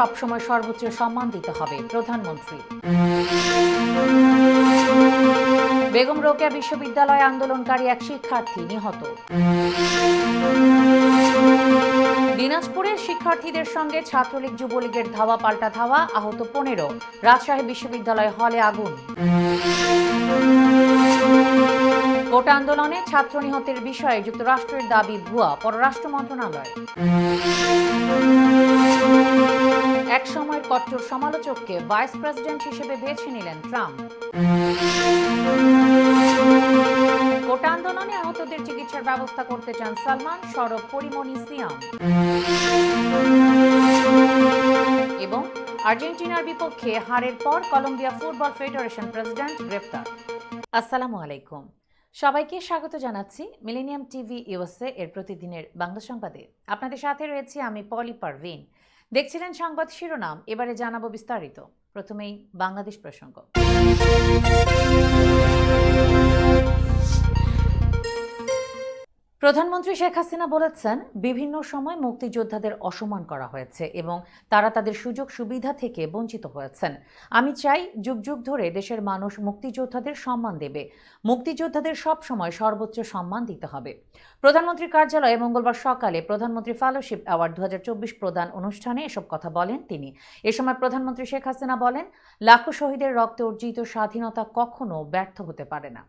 সবসময় সর্বোচ্চ সম্মান দিতে হবে, প্রধানমন্ত্রী। বেগম রোকেয়া বিশ্ববিদ্যালয় আন্দোলনকারী এক শিক্ষার্থী নিহত। দিনাজপুরের শিক্ষার্থীদের সঙ্গে ছাত্রলীগ যুবলীগের ধাওয়া পাল্টা ধাওয়া, আহত পনেরো। রাজশাহী বিশ্ববিদ্যালয় হলে আগুন। কোটা আন্দোলনে ছাত্র নিহতের বিষয়ে যুক্তরাষ্ট্রের দাবি ভুয়া, পররাষ্ট্র মন্ত্রণালয়। এক সময়ের কট্টর সমালোচককে ভাইস প্রেসিডেন্ট হিসেবে বেছে নিলেন ট্রাম্প। কোটা আন্দোলনে আহতদের চিকিৎসার ব্যবস্থা করতে চান সালমান সরব পরিমণি সিয়াম। এবং আর্জেন্টিনার বিপক্ষে হারের পর কলম্বিয়া ফুটবল ফেডারেশন প্রেসিডেন্ট গ্রেপ্তার। আসসালামু আলাইকুম। সবাইকে স্বাগত জানাচ্ছি মিলেনিয়াম টিভি ইউএসএ এর প্রতিদিনের বাংলা সংবাদে। আপনাদের সাথে রয়েছি আমি পলি পারভিন। দেখছিলেন সংবাদ শিরোনাম এবারে জানাব বিস্তারিত। প্রথমেই বাংলাদেশ প্রসঙ্গ। প্রধানমন্ত্রী শেখ হাসিনা বলেছেন, বিভিন্ন সময় মুক্তিযোদ্ধাদের অসম্মান করা হয়েছে এবং তারা তাদের সুযোগ সুবিধা থেকে বঞ্চিত হয়েছেন। আমি চাই যুগ যুগ ধরে দেশের মানুষ মুক্তিযোদ্ধাদের সম্মান দেবে। মুক্তিযোদ্ধাদের সব সময় সর্বোচ্চ সম্মান দিতে হবে। প্রধানমন্ত্রীর কার্যালয়ে মঙ্গলবার সকালে প্রধানমন্ত্রী ফেলোশিপ অ্যাওয়ার্ড দু হাজার চব্বিশ প্রদান অনুষ্ঠানে এসব কথা বলেন তিনি। এ সময় প্রধানমন্ত্রী শেখ হাসিনা বলেন, লাখো শহীদের রক্তে অর্জিত স্বাধীনতা কখনো ব্যর্থ হতে পারে না।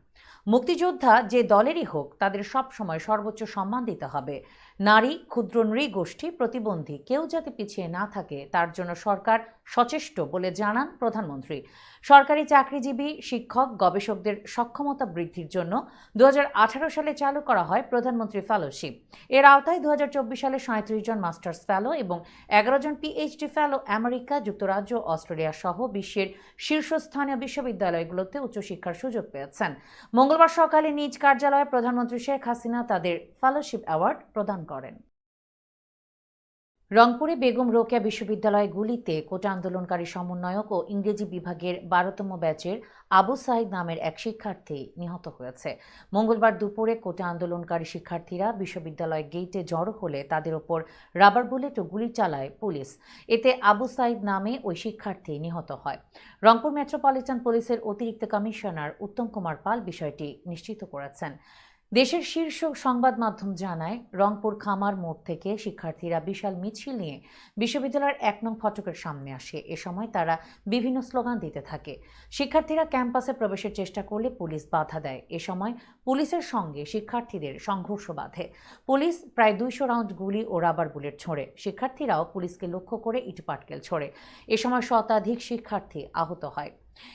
মুক্তিযোদ্ধা যে দলেরই হোক, তাদের সব সময় সর্বোচ্চ সম্মান দিতে হবে। নারী, ক্ষুদ্র নৃগোষ্ঠী, প্রতিবন্ধী, কেউ যাতে পিছিয়ে না থাকে, তার জন্য সরকার সচেষ্ট বলে জানান প্রধানমন্ত্রী। সরকারি চাকরিজীবী, শিক্ষক, গবেষকদের সক্ষমতা বৃদ্ধির জন্য দু হাজার আঠারো সালে চালু করা হয় প্রধানমন্ত্রী ফেলোশিপ। এর আওতায় দু হাজার চব্বিশ সালে সাঁত্রিশ জন মাস্টার্স ফেলো এবং এগারো জন পিএইচডি ফেলো আমেরিকা, যুক্তরাজ্য, অস্ট্রেলিয়া সহ বিশ্বের শীর্ষস্থানীয় বিশ্ববিদ্যালয়গুলোতে উচ্চশিক্ষার সুযোগ পেয়েছেন। মঙ্গলবার সকালে নিজ কার্যালয়ে প্রধানমন্ত্রী শেখ হাসিনা তাদের ফেলোশিপ অ্যাওয়ার্ড প্রদান করেন। রংপুরে বেগম রোকেয়া বিশ্ববিদ্যালয় গুলিতে কোটা আন্দোলনকারী সমন্বয়ক ও ইংরেজি বিভাগের বারোতম ব্যাচের আবু সাইদ নামের এক শিক্ষার্থী নিহত হয়েছে। মঙ্গলবার দুপুরে কোটা আন্দোলনকারী শিক্ষার্থীরা বিশ্ববিদ্যালয় গেটে জড়ো হলে তাদের ওপর রাবার বুলেট ও গুলি চালায় পুলিশ। এতে আবু সাইদ নামে ওই শিক্ষার্থী নিহত হয়। রংপুর মেট্রোপলিটন পুলিশের অতিরিক্ত কমিশনার উত্তম কুমার পাল বিষয়টি নিশ্চিত করেছেন। দেশের শীর্ষ সংবাদ মাধ্যম জানায়, রংপুর খামার মোড় থেকে শিক্ষার্থীরা বিশাল মিছিল নিয়ে বিশ্ববিদ্যালয়ের এক নং ফটকের সামনে আসে। এ সময় তারা বিভিন্ন স্লোগান দিতে থাকে। শিক্ষার্থীরা ক্যাম্পাসে প্রবেশের চেষ্টা করলে পুলিশ বাধা দেয়। এ সময় পুলিশের সঙ্গে শিক্ষার্থীদের সংঘর্ষ বাধে। পুলিশ প্রায় দুইশো রাউন্ড গুলি ও রাবার বুলেট ছোড়ে। শিক্ষার্থীরাও পুলিশকে লক্ষ্য করে ইটপাটকেল ছোড়ে। এ সময় শতাধিক শিক্ষার্থী আহত হয়।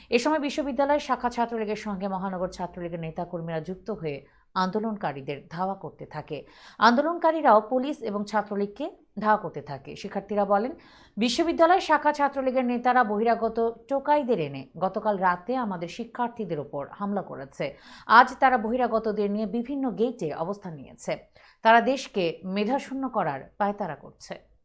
এ সময় বিশ্ববিদ্যালয়ের শাখা ছাত্রলীগের সঙ্গে মহানগর ছাত্রলীগের নেতাকর্মীরা যুক্ত হয়ে আন্দোলনকারীদের ধাওয়া করতে থাকে। আন্দোলনকারীরাও পুলিশ এবং ছাত্রলীগকে ধাওয়া করতে থাকে। শিক্ষার্থীরা বলেন, বিশ্ববিদ্যালয় শাখা ছাত্রলীগের নেতারা বহিরাগত টোকাইদের এনে গতকাল রাতে আমাদের শিক্ষার্থীদের ওপর হামলা করেছে। আজ তারা বহিরাগতদের নিয়ে বিভিন্ন গেটে অবস্থান নিয়েছে। তারা দেশকে মেধাশূন্য করার পায়তারা করছে।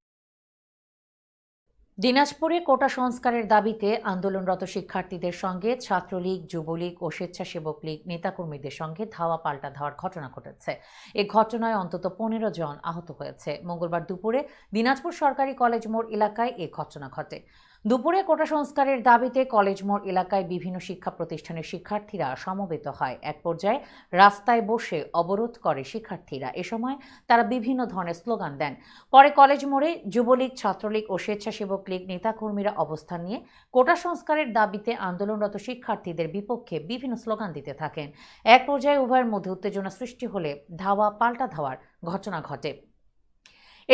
দিনাজপুরে কোটা সংস্কারের দাবিতে আন্দোলনরত শিক্ষার্থীদের সঙ্গে ছাত্রলীগ, যুবলীগ ও স্বেচ্ছাসেবক লীগ নেতাকর্মীদের সঙ্গে ধাওয়া পাল্টা ধাওয়ার ঘটনা ঘটেছে। এ ঘটনায় অন্তত পনেরো জন আহত হয়েছে। মঙ্গলবার দুপুরে দিনাজপুর সরকারি কলেজ মোড় এলাকায় এ ঘটনা ঘটে। দুপুরে কোটা সংস্কারের দাবিতে কলেজ মোড় এলাকায় বিভিন্ন শিক্ষা প্রতিষ্ঠানের শিক্ষার্থীরা সমবেত হয়। এক পর্যায়ে রাস্তায় বসে অবরোধ করে শিক্ষার্থীরা। এ সময় তারা বিভিন্ন ধরনের স্লোগান দেন। পরে কলেজ মোড়ে যুবলীগ, ছাত্রলীগ ও স্বেচ্ছাসেবক লীগ নেতাকর্মীরা অবস্থান নিয়ে কোটা সংস্কারের দাবিতে আন্দোলনরত শিক্ষার্থীদের বিপক্ষে বিভিন্ন স্লোগান দিতে থাকেন। এক পর্যায়ে উভয়ের মধ্যে উত্তেজনা সৃষ্টি হলে ধাওয়া, পাল্টা ধাওয়ার ঘটনা ঘটে।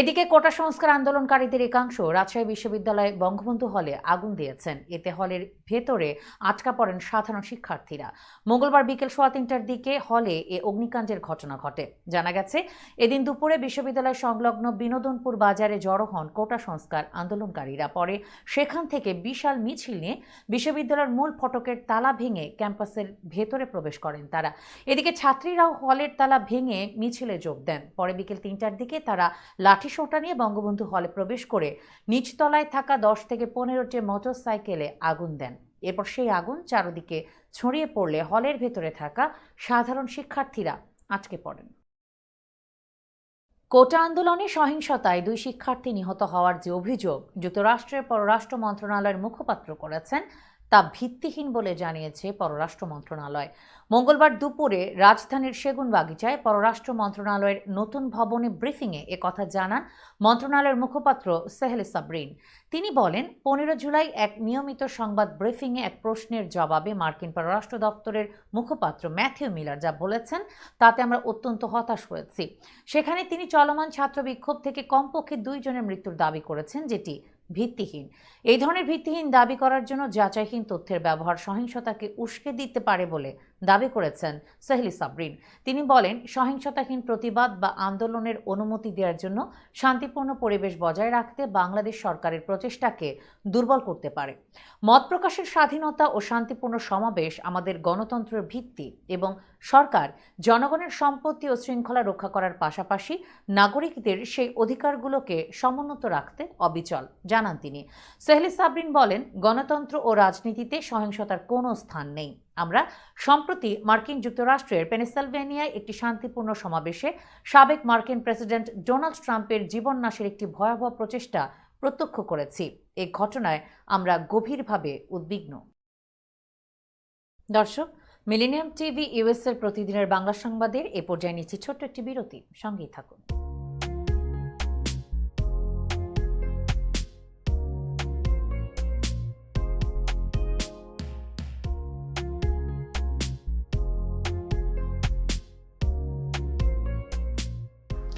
এদিকে কোটা সংস্কার আন্দোলনকারীদের একাংশ রাজশাহী বিশ্ববিদ্যালয়ে বঙ্গবন্ধু হলে আগুন দিয়েছেন। এতে হলের ভেতরে আটকা পড়েন সাধারণ শিক্ষার্থীরা। মঙ্গলবার বিকেল সোয়া তিনটার দিকে হলে এ অগ্নিকাণ্ডের ঘটনা ঘটে। জানা গেছে, এদিন দুপুরে বিশ্ববিদ্যালয় সংলগ্ন বিনোদনপুর বাজারে জড়ো হন কোটা সংস্কার আন্দোলনকারীরা। পরে সেখান থেকে বিশাল মিছিল নিয়ে বিশ্ববিদ্যালয়ের মূল ফটকের তালা ভেঙে ক্যাম্পাসের ভেতরে প্রবেশ করেন তারা। এদিকে ছাত্রীরাও হলের তালা ভেঙে মিছিলে যোগ দেন। পরে বিকেল তিনটার দিকে তারা লাঠি সোঁটা নিয়ে বঙ্গবন্ধু হলে প্রবেশ করে নিচতলায় থাকা দশ থেকে পনেরোটি মোটর সাইকেলে আগুন দেন। এরপর সেই আগুন চারদিকে ছড়িয়ে পড়লে হলের ভেতরে থাকা সাধারণ শিক্ষার্থীরা আটকে পড়েন। কোটা আন্দোলনে সহিংসতায় দুই শিক্ষার্থী নিহত হওয়ার যে অভিযোগ, যুক্তরাষ্ট্রের পররাষ্ট্র মন্ত্রণালয়ের মুখপাত্র করেছেন তা ভিত্তিহীন বলে জানিয়েছে পররাষ্ট্র মন্ত্রণালয়। মঙ্গলবার দুপুরে রাজধানীর সেগুনবাগিচায় পররাষ্ট্র মন্ত্রণালয়ের নতুন ভবনে ব্রিফিংয়ে একথা জানান মন্ত্রণালয়ের মুখপাত্র সেহেল সাবরিন। তিনি বলেন, পনেরো জুলাই এক নিয়মিত সংবাদ ব্রিফিংয়ে এক প্রশ্নের জবাবে মার্কিন পররাষ্ট্র দপ্তরের মুখপাত্র ম্যাথিউ মিলার যা বলেছেন, তাতে আমরা অত্যন্ত হতাশ হয়েছি। সেখানে তিনি চলমান ছাত্র বিক্ষোভ থেকে কমপক্ষে দুইজনের মৃত্যুর দাবি করেছেন, যেটি ভিত্তিহীন। এই ধরনের ভিত্তিহীন দাবি করার জন্য যাচাইহীন তথ্যের ব্যবহার সহিংসতাকে উস্কে দিতে পারে বলে দাবি করেছেন সাহলি সাবরিন তিনি বলেন, সহিংসতাহীন প্রতিবাদ বা আন্দোলনের অনুমতি দেওয়ার জন্য শান্তিপূর্ণ পরিবেশ বজায় রাখতে বাংলাদেশ সরকারের প্রচেষ্টাকে দুর্বল করতে পারে। মত প্রকাশের স্বাধীনতা ও শান্তিপূর্ণ সমাবেশ আমাদের গণতন্ত্রের ভিত্তি এবং সরকার, জনগণের সম্পত্তি ও শৃঙ্খলা রক্ষা করার পাশাপাশি নাগরিকদের সেই অধিকারগুলোকে সমুন্নত রাখতে অবিচল, জানান তিনি। সেহলি সাবরিন বলেন, গণতন্ত্র ও রাজনীতিতে সহিংসতার কোনো স্থান নেই। আমরা, সম্প্রতি মার্কিন যুক্তরাষ্ট্রের পেনিসেলভেনিয়ায় একটি শান্তিপূর্ণ সমাবেশে সাবেক মার্কিন প্রেসিডেন্ট ডোনাল্ড ট্রাম্পের জীবননাশের একটি ভয়াবহ প্রচেষ্টা প্রত্যক্ষ করেছি। এই ঘটনায় আমরা গভীরভাবে উদ্বিগ্ন। দর্শক, মিলেনিয়াম টিভি ইউএস এর প্রতিদিনের বাংলা সংবাদের এ পর্যায়ে নিচ্ছি ছোট্ট একটি বিরতি। সঙ্গেই থাকুন।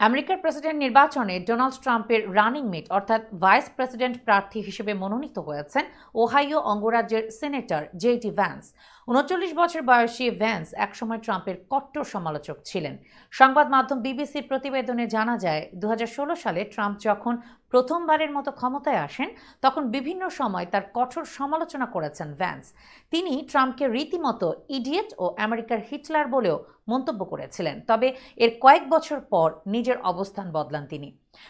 আমেরিকার প্রেসিডেন্ট নির্বাচনে ডোনাল্ড ট্রাম্পের রানিং মেট, অর্থাৎ ভাইস প্রেসিডেন্ট প্রার্থী হিসেবে মনোনীত হয়েছেন ওহাইও অঙ্গরাজ্যের সিনেটর জেডি ভ্যান্স। উনচল্লিশ বছর বয়সী ভ্যান্স একসময় ট্রাম্পের কট্টর সমালোচক ছিলেন। সংবাদ মাধ্যম বিবিসির প্রতিবেদনে জানা যায় দু হাজার ষোলো সালে ট্রাম্প যখন প্রথমবারের মতো ক্ষমতায় আসেন, তখন বিভিন্ন সময় তার কঠোর সমালোচনা করেছেন ভ্যান্স। তিনি ট্রাম্পকে রীতিমতো ইডিয়েট ও আমেরিকার হিটলার বলেও মন্তব্য করেছিলেন। তবে এর কয়েক বছর পর নিজের অবস্থান বদলান তিনি।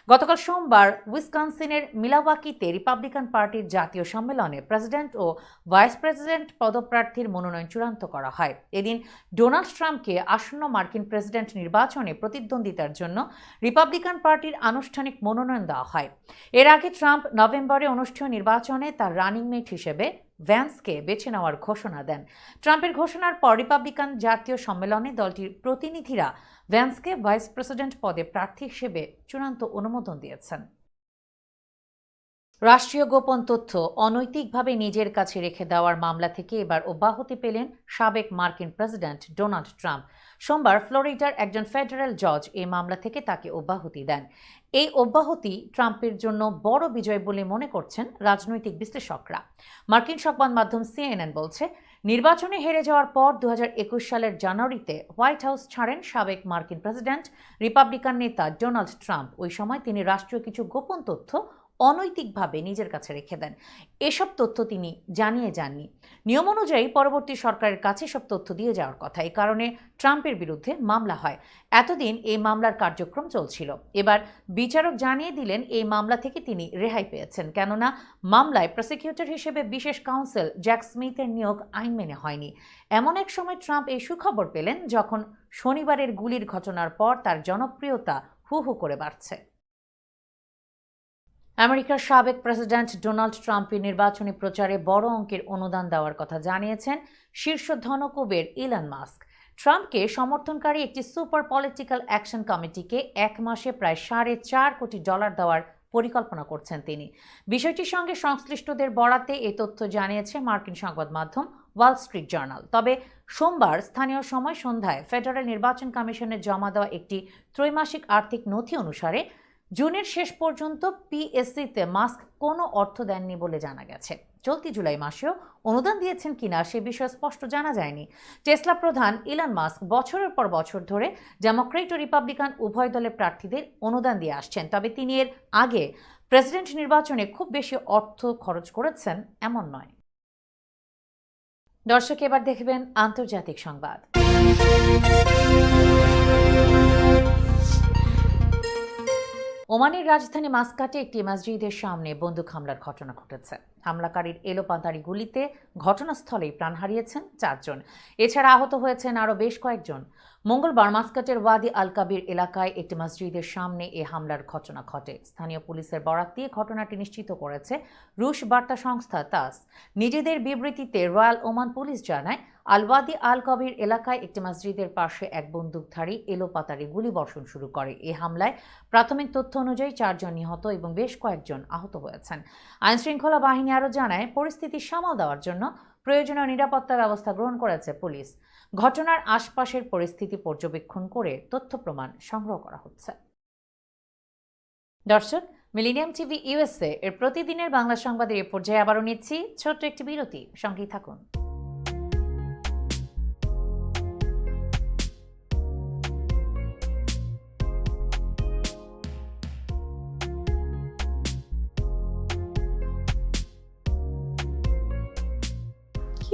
গতকাল সোমবার উইসকনসিনের মিলাওয়াকিতে রিপাবলিকান পার্টির জাতীয় সম্মেলনে প্রেসিডেন্ট ও ভাইস প্রেসিডেন্ট পদপ্রার্থীর মনোনয়ন চূড়ান্ত করা হয়। এদিন ডোনাল্ড ট্রাম্পকে আসন্ন মার্কিন প্রেসিডেন্ট নির্বাচনে প্রতিদ্বন্দ্বিতার জন্য রিপাবলিকান পার্টির আনুষ্ঠানিক মনোনয়ন দেওয়া হয়। এর আগে ট্রাম্প নভেম্বরে অনুষ্ঠেয় নির্বাচনে তার রানিং মেট হিসেবে ভ্যান্সকে বেছে নেওয়ার ঘোষণা দেন। ট্রাম্পের ঘোষণার পর রিপাবলিকান জাতীয় সম্মেলনে দলটির প্রতিনিধিরা ভ্যান্সকে ভাইস প্রেসিডেন্ট পদে প্রার্থী হিসেবে চূড়ান্ত অনুমোদন দিয়েছেন। রাষ্ট্রীয় গোপন তথ্য অনৈতিকভাবে নিজের কাছে রেখে দেওয়ার মামলা থেকে এবার অব্যাহতি পেলেন সাবেক মার্কিন প্রেসিডেন্ট ডোনাল্ড ট্রাম্প। সোমবার ফ্লোরিডার একজন ফেডারেল জজ এই মামলা থেকে তাকে অব্যাহতি দেন। এই অব্যাহতি ট্রাম্পের জন্য বড় বিজয় বলে মনে করছেন রাজনৈতিক বিশ্লেষকরা। মার্কিন সংবাদ মাধ্যম সিএনএন বলছে, নির্বাচনে হেরে যাওয়ার পর দু হাজার একুশ সালের জানুয়ারিতে হোয়াইট হাউস ছাড়েন সাবেক মার্কিন প্রেসিডেন্ট, রিপাবলিকান নেতা ডোনাল্ড ট্রাম্প। ওই সময় তিনি রাষ্ট্রীয় কিছু গোপন তথ্য অনৈতিকভাবে নিজের কাছে রেখে দেন। এসব তথ্য তিনি জানিয়ে যাননি। নিয়ম অনুযায়ী পরবর্তী সরকারের কাছে সব তথ্য দিয়ে যাওয়ার কথা। এই কারণে ট্রাম্পের বিরুদ্ধে মামলা হয়। এতদিন এই মামলার কার্যক্রম চলছিল। এবার বিচারক জানিয়ে দিলেন এই মামলা থেকে তিনি রেহাই পেয়েছেন। কেননা মামলায় প্রসিকিউটর হিসেবে বিশেষ কাউন্সিল জ্যাক স্মিথের নিয়োগ আইন মেনে হয়নি। এমন এক সময় ট্রাম্প এই সুখবর পেলেন, যখন শনিবারের গুলির ঘটনার পর তার জনপ্রিয়তা হু হু করে বাড়ছে। আমেরিকার সাবেক প্রেসিডেন্ট ডোনাল্ড ট্রাম্পের নির্বাচনী প্রচারে বড় অঙ্কের অনুদান দেওয়ার কথা জানিয়েছেন শীর্ষ ধনকুবের ইলন মাস্ক। ট্রাম্পকে সমর্থনকারী একটি সুপার পলিটিক্যাল অ্যাকশন কমিটিকে এক মাসে প্রায় সাড়ে চার কোটি ডলার দেওয়ার পরিকল্পনা করছেন তিনি। বিষয়টির সঙ্গে সংশ্লিষ্টদের বরাতে এই তথ্য জানিয়েছে মার্কিন সংবাদ মাধ্যম ওয়াল স্ট্রিট জার্নাল। তবে সোমবার স্থানীয় সময় সন্ধ্যায় ফেডারেল নির্বাচন কমিশনের জমা দেওয়া একটি ত্রৈমাসিক আর্থিক নথি অনুসারে জুনের শেষ পর্যন্ত পিএসসিতে মাস্ক কোনো অর্থ দেননি বলে জানা গেছে। চলতি জুলাই মাসেও অনুদান দিয়েছেন কিনা সে বিষয়ে স্পষ্ট জানা যায়নি। টেসলা প্রধান ইলন মাস্ক বছরের পর বছর ধরে ডেমোক্রেট ও রিপাবলিকান উভয় দলের প্রার্থীদের অনুদান দিয়ে আসছেন। তবে তিনি এর আগে প্রেসিডেন্ট নির্বাচনে খুব বেশি অর্থ খরচ করেছেন এমন নয়। দর্শক, এবার দেখবেন আন্তর্জাতিক সংবাদ। ওমানের রাজধানী মাস্কাটে একটি মসজিদের সামনে বন্দুক হামলার ঘটনা ঘটেছে। হামলাকারীর এলোপাতারি গুলিতে ঘটনাস্থলেই প্রাণ হারিয়েছেন চারজন। এছাড়া আহত হয়েছেন আরও বেশ কয়েকজন। মঙ্গলবার মাস্কাটের ওয়াদি আল কাবির এলাকায় একটি মসজিদের সামনে এ হামলার ঘটনা ঘটে। স্থানীয় পুলিশের বরাত দিয়ে ঘটনাটি নিশ্চিত করেছে রুশ বার্তা সংস্থা তাস। নিজেদের বিবৃতিতে রয়্যাল ওমান পুলিশ জানায় আলওয়াদি আল কবির এলাকায় একটি মসজিদের পাশে এক বন্দুকধারী এলোপাতারি গুলিবর্ষণ শুরু করে। এ হামলায় প্রাথমিক তথ্য অনুযায়ী চারজন নিহত এবং বেশ কয়েকজন আহত হয়েছেন। আইনশৃঙ্খলা বাহিনী আরও জানায়, পরিস্থিতি সামাল দেওয়ার জন্য প্রয়োজনীয় নিরাপত্তা ব্যবস্থা গ্রহণ করেছে পুলিশ। ঘটনার আশপাশের পরিস্থিতি পর্যবেক্ষণ করে তথ্য প্রমাণ সংগ্রহ করা হচ্ছে। দর্শক, মিলিনিয়াম টিভি ইউএসএ এর প্রতিদিনের বাংলা সংবাদের এ পর্যায়ে আবারও নিচ্ছি ছোট্ট একটি বিরতি। সঙ্গেই থাকুন।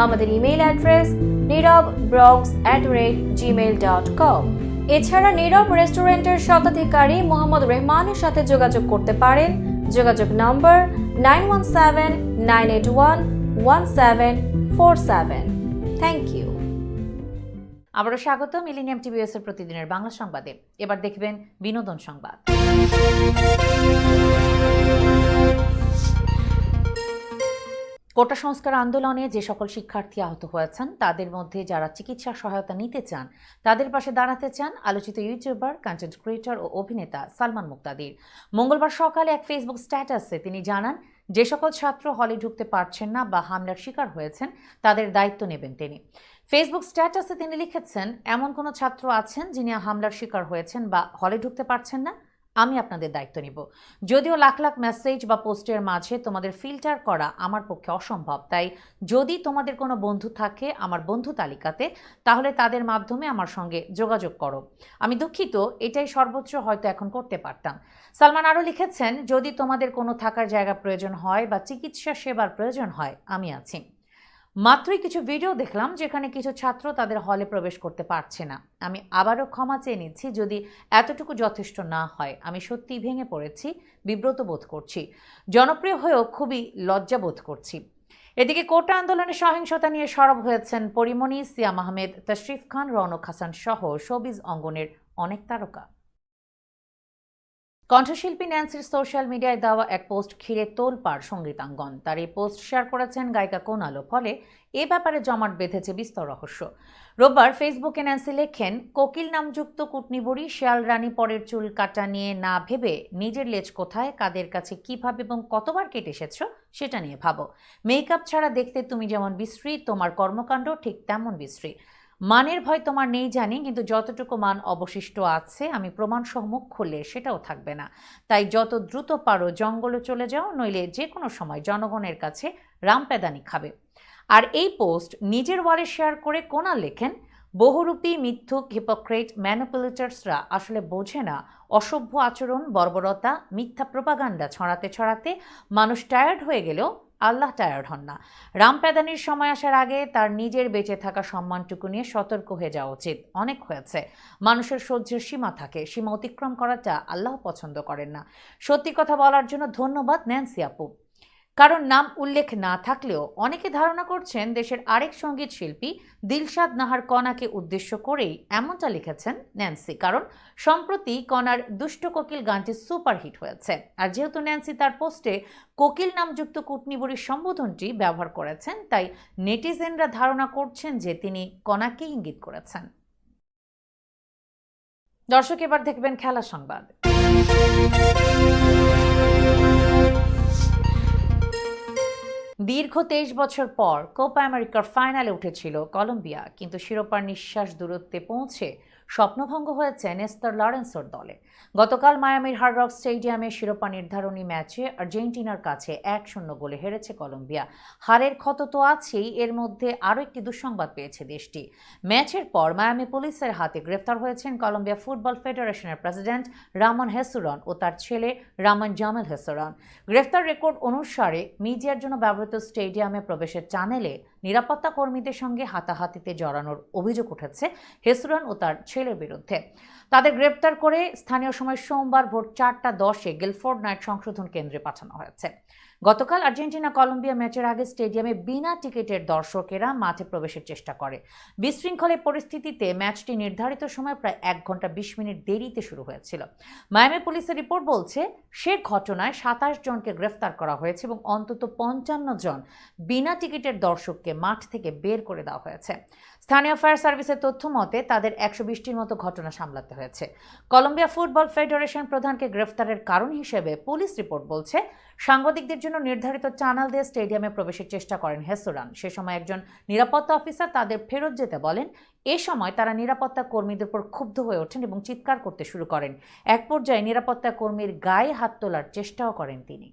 আমাদের email address Nirab Bronx at rate Gmail dot com এছাড়া নীরব রেস্টুরেন্টের শতাধিকারী মোহাম্মদ রেহমানের সাথে যোগাযোগ করতে পারেন। যোগাযোগ নম্বর nine one seven nine eight one one seven four seven thank you আবারও স্বাগত মিলিনিয়াম টিভিএস এর প্রতিদিনের বাংলা সংবাদে। এবার দেখবেন বিনোদন সংবাদ। কোটা সংস্কার আন্দোলনে যে সকল শিক্ষার্থী আহত হয়েছেন, তাদের মধ্যে যারা চিকিৎসা সহায়তা নিতে চান, তাদের পাশে দাঁড়াতে চান আলোচিত ইউটিউবার কন্টেন্ট ক্রিয়েটর ও অভিনেতা সালমান মুক্তাদির। মঙ্গলবার সকালে এক ফেসবুক স্ট্যাটাসে তিনি জানান, যে সকল ছাত্র হলে ঢুকতে পারছেন না বা হামলার শিকার হয়েছেন, তাদের দায়িত্ব নেবেন তিনি। ফেসবুক স্ট্যাটাসে তিনি লিখেছেন, এমন কোনো ছাত্র আছেন যিনি হামলার শিকার হয়েছেন বা হলে ঢুকতে পারছেন না? আমি আপনাদের দায়িত্ব নিব। যদিও লাখ লাখ মেসেজ বা পোস্টের মাঝে তোমাদের ফিল্টার করা আমার পক্ষে অসম্ভব, তাই যদি তোমাদের কোনো বন্ধু থাকে আমার বন্ধু তালিকাতে, তাহলে তাদের মাধ্যমে আমার সঙ্গে যোগাযোগ করো। আমি দুঃখিত, এটাই সর্বোচ্চ হয়তো এখন করতে পারতাম। সালমান আরও লিখেছেন, যদি তোমাদের কোনো থাকার জায়গা প্রয়োজন হয় বা চিকিৎসা সেবার প্রয়োজন হয়, আমি আছি। মাত্রই কিছু ভিডিও দেখলাম যেখানে কিছু ছাত্র তাদের হলে প্রবেশ করতে পারছে না। আমি আবারও ক্ষমা চেয়ে নিচ্ছি যদি এতটুকু যথেষ্ট না হয়। আমি সত্যিই ভেঙে পড়েছি, বিব্রত বোধ করছি, জনপ্রিয় হয়েও খুবই লজ্জা বোধ করছি। এদিকে কোটা আন্দোলনে সহিংসতা নিয়ে সরব হয়েছেন পরিমণি, সিয়াম আহমেদ, তশরিফ খান, রনক হাসান সহ শোবিজ অঙ্গনের অনেক তারকা। কণ্ঠশিল্পী ন্যান্সির সোশ্যাল মিডিয়ায় দেওয়া এক পোস্ট ঘিরে তোলপাড় সঙ্গীতাঙ্গন। তার এই পোস্ট শেয়ার করেছেন গায়িকা কোনালো ফলে এ ব্যাপারে জমাট বেঁধেছে বিস্তর রহস্য। রোববার ফেসবুকে ন্যান্সি লেখেন, কোকিল নামযুক্ত কুটনিবুড়ি শেয়াল রানী পরের চুল কাটা নিয়ে না ভেবে নিজের লেজ কোথায়, কাদের কাছে কীভাবে এবং কতবার কেটে এসেছ সেটা নিয়ে ভাবো। মেকআপ ছাড়া দেখতে তুমি যেমন বিশ্রী, তোমার কর্মকাণ্ড ঠিক তেমন বিশ্রী। মানের ভয় তোমার নেই জানি, কিন্তু যতটুকু মান অবশিষ্ট আছে, আমি প্রমাণ মুখ খুললে সেটাও থাকবে না। তাই যত দ্রুত পারো জঙ্গলে চলে যাও, নইলে যে কোনো সময় জনগণের কাছে রামপেদানি খাবে। আর এই পোস্ট নিজের ওয়ালে শেয়ার করে কোনা লেখেন, বহুরূপী, মিথ্যুক হিপোক্রেট ম্যানুপুলেটার্সরা আসলে বোঝে না অসভ্য আচরণ, বর্বরতা, মিথ্যা প্রপাগান্ডা ছড়াতে ছড়াতে মানুষ টায়ার্ড হয়ে গেলেও আল্লাহ টায়ার্ড হন না। রামপ্যাদানির সময় আসার আগে তার নিজের বেঁচে থাকা সম্মানটুকু নিয়ে সতর্ক হয়ে যাওয়া উচিত। অনেক হয়েছে। মানুষের সহ্যের সীমা থাকে। সীমা অতিক্রম করাটা আল্লাহ পছন্দ করেন না। সত্যি কথা বলার জন্য ধন্যবাদ ন্যান্সি আপু। কারণ নাম উল্লেখ না থাকলেও অনেকে ধারণা করছেন দেশের আরেক সংগীত শিল্পী দিলশাদ নাহার কণাকে উদ্দেশ্য করেই এমনটা লিখেছেন ন্যান্সি। কারণ সম্প্রতি কণার দুষ্ট কোকিল গানটি সুপারহিট হয়েছে। আর যেহেতু ন্যান্সি তার পোস্টে কোকিল নামযুক্ত কুটনিবুড়ির সম্বোধনটি ব্যবহার করেছেন, তাই নেটিজেনরা ধারণা করছেন যে তিনি কণাকে ইঙ্গিত করেছেন। দর্শক, এবার দেখবেন খেলা সংবাদ। দীর্ঘ তেইশ বছর পর কোপা আমেরিকার ফাইনালে উঠেছিল কলম্বিয়া, কিন্তু শিরোপার নিঃশ্বাস দূরত্বে পৌঁছে স্বপ্নভঙ্গ হয়েছে নেস্তর লরেন্সোর দলে। গতকাল মায়ামির হার্ড রক স্টেডিয়ামে শিরোপা নির্ধারণী ম্যাচে আর্জেন্টিনার কাছে এক শূন্য গোলে হেরেছে কলম্বিয়া। হারের ক্ষত তো আছেই, এর মধ্যে আরও একটি দুঃসংবাদ পেয়েছে দেশটি। ম্যাচের পর মায়ামি পুলিশের হাতে গ্রেফতার হয়েছেন কলম্বিয়া ফুটবল ফেডারেশনের প্রেসিডেন্ট রামন হেসুরন ও তার ছেলে রামন জামেল হেসুরন। গ্রেফতার রেকর্ড অনুসারে মিডিয়ার জন্য ব্যবহৃত স্টেডিয়ামে প্রবেশের টানেলে নিরাপত্তা কর্মীদের সঙ্গে হাতাহাতিতে জড়ানোর অভিযোগ উঠেছে হেসুরন ও তার ছেলের বিরুদ্ধে। তাদের গ্রেপ্তার করে স্থানীয় সময় সোমবার ভোর চারটা দশে গিলফোর্ড নাইট সংশোধন কেন্দ্রে পাঠানো হয়েছে। গতকাল আর্জেন্টিনা কলম্বিয়া ম্যাচের আগে স্টেডিয়ামে বিনা টিকিটের দর্শকেরা মাঠে প্রবেশের চেষ্টা করে। বিশৃঙ্খলের পরিস্থিতিতে ম্যাচটি নির্ধারিত সময় প্রায় এক ঘণ্টা বিশ মিনিট দেরিতে শুরু হয়েছিল। মায়ামি পুলিশের রিপোর্ট বলছে, সে ঘটনায় সাতাশ জনকে গ্রেফতার করা হয়েছে এবং অন্তত পঞ্চান্ন জন বিনা টিকিটের দর্শককে মাঠ থেকে বের করে দেওয়া হয়েছে। স্থানীয় ফায়ার সার্ভিসের তথ্য মতে, তাদের একশো বিশটির মতো ঘটনা সামলাতে হয়েছে। কলম্বিয়া ফুটবল ফেডারেশন প্রধানকে গ্রেফতারের কারণ হিসেবে পুলিশ রিপোর্ট বলছে, সাংবাদিকদের জন্য নির্ধারিত চ্যানেল দিয়ে স্টেডিয়ামে প্রবেশের চেষ্টা করেন হেসুরান। সে সময় একজন নিরাপত্তা অফিসার তাদের ফেরত যেতে বলেন, এ সময় তারা নিরাপত্তা কর্মীদের উপর ক্ষুব্ধ হয়ে ওঠেন এবং চিৎকার করতে শুরু করেন। এক পর্যায়ে নিরাপত্তা কর্মীর গায়ে হাত তোলার চেষ্টাও করেন তিনি।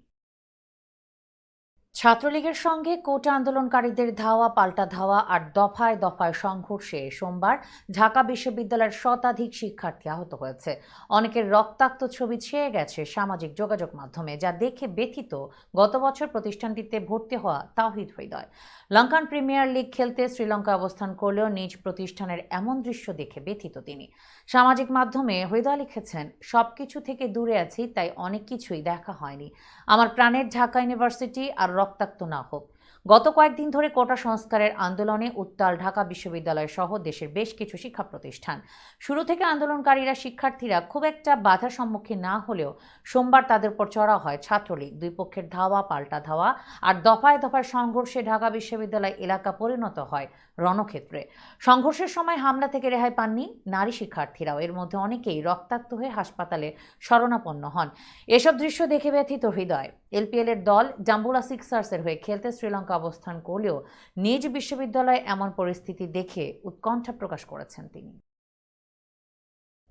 ছাত্রলীগের সঙ্গে কোটা আন্দোলনকারীদের ধাওয়া, পাল্টা ধাওয়া আর দফায় দফায় সংঘর্ষে সোমবার ঢাকা বিশ্ববিদ্যালয়ের শতাধিক শিক্ষার্থী আহত হয়েছে। অনেকের রক্তাক্ত ছবি ছেয়ে গেছে সামাজিক যোগাযোগ মাধ্যমে, যা দেখে ব্যথিত গত বছর প্রতিষ্ঠানটিতে ভর্তি হওয়া Towhid Hridoy. Lankan premier league খেলতে শ্রীলঙ্কা অবস্থান করলেও নিজ প্রতিষ্ঠানের এমন দৃশ্য দেখে ব্যথিত তিনি। সামাজিক মাধ্যমে হৃদয় লিখেছেন সব কিছু থেকে দূরে আছি, তাই অনেক কিছুই দেখা হয়নি। আমার প্রাণের ঢাকা ইউনিভার্সিটি আর রক্তাক্ত না হোক। গত কয়েকদিন ধরে কোটা সংস্কারের আন্দোলনে উত্তাল ঢাকা বিশ্ববিদ্যালয় সহ দেশের বেশ কিছু শিক্ষা প্রতিষ্ঠান। শুরু থেকে আন্দোলনকারীরা শিক্ষার্থীরা খুব একটা বাধার সম্মুখীন না হলেও সোমবার তাদের উপর চড়া হয় ছাত্রলীগ। দুই পক্ষের ধাওয়া, পাল্টা ধাওয়া আর দফায় দফায় সংঘর্ষে ঢাকা বিশ্ববিদ্যালয় এলাকা পরিণত হয় রণক্ষেত্রে। সংঘর্ষের সময় হামলা থেকে রেহাই পাননি নারী শিক্ষার্থীরাও। এর মধ্যে অনেকেই রক্তাক্ত হয়ে হাসপাতালে শরণাপন্ন হন। এসব দৃশ্য দেখে ব্যথিত হৃদয়। এলপিএল এর দল জাম্বুলা সিক্সার্সের হয়ে খেলতে শ্রীলঙ্কা অবস্থান করলেও নিজ বিশ্ববিদ্যালয়ে এমন পরিস্থিতি দেখে উৎকণ্ঠা প্রকাশ করেছেন তিনি।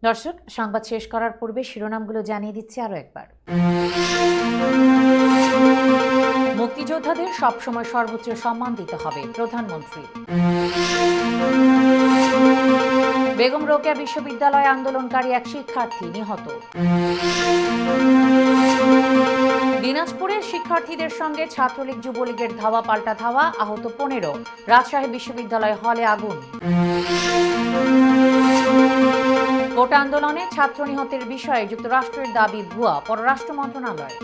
দর্শক, সংবাদ শেষ করার পূর্বে শিরোনামগুলো জানিয়ে দিচ্ছি আরও একবার। মুক্তিযোদ্ধাদের সবসময় সর্বোচ্চ সম্মান দিতে হবে প্রধানমন্ত্রী। বেগম রোকেয়া বিশ্ববিদ্যালয় আন্দোলনকারী এক শিক্ষার্থী নিহত। দিনাজপুরে শিক্ষার্থীদের সঙ্গে ছাত্রলীগ যুবলীগের ধাওয়া পাল্টা ধাওয়া, আহত পনেরো। রাজশাহী বিশ্ববিদ্যালয় হলে আগুন। কোটা আন্দোলনে ছাত্র নিহতের বিষয়ে যুক্তরাষ্ট্রের দাবি ভুয়া, পররাষ্ট্র মন্ত্রণালয়।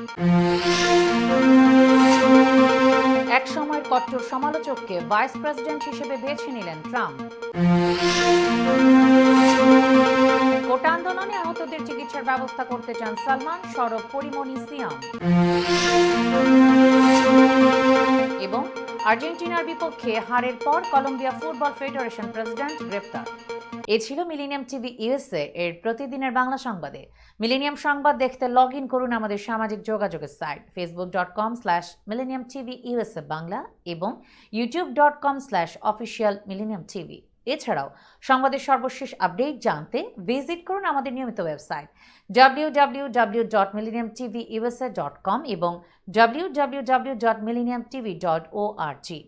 এক সময়ের কট্টর সমালোচককে ভাইস প্রেসিডেন্ট হিসেবে বেছে নিলেন ট্রাম্প। কোটা আন্দোলনে আহতদের চিকিৎসার ব্যবস্থা করতে চান সালমান সড়ক পরিমণি সিয়াম। এবং আর্জেন্টিনার বিপক্ষে হারের পর কলম্বিয়া ফুটবল ফেডারেশন প্রেসিডেন্ট গ্রেপ্তার। এ ছিল মিলিনিয়াম টিভি ইউএসএ এর প্রতিদিনের বাংলা সংবাদে। মিলেনিয়াম সংবাদ দেখতে লগ ইন করুন আমাদের সামাজিক যোগাযোগের site Facebook dot com slash Millennium TV USA Bangla এবং YouTube dot com slash official Millennium TV এছাড়াও সংবাদের সর্বশেষ আপডেট জানতে ভিজিট করুন আমাদের নিয়মিত website W W dot Millennium TV dot com এবং W dot Millennium TV dot O R G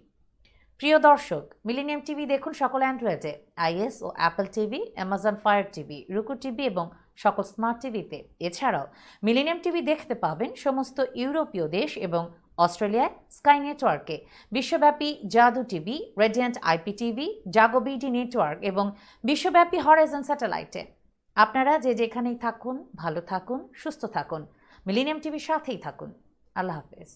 প্রিয় দর্শক মিলিনিয়াম টিভি দেখুন সকল অ্যান্ড্রয়েডে is O Apple TV Amazon Fire TV Roku TV এবং সকল স্মার্ট টিভিতে এছাড়াও মিলিনিয়াম টিভি দেখতে পাবেন সমস্ত ইউরোপীয় দেশ এবং অস্ট্রেলিয়ায় স্কাই নেটওয়ার্কে বিশ্বব্যাপী Jadu TV, Radiant IP TV, Jago BD network এবং বিশ্বব্যাপী হরাইজন স্যাটেলাইটে। আপনারা যে যেখানেই থাকুন, ভালো থাকুন, সুস্থ থাকুন। মিলিনিয়াম টিভির সাথেই থাকুন। আল্লাহ হাফেজ।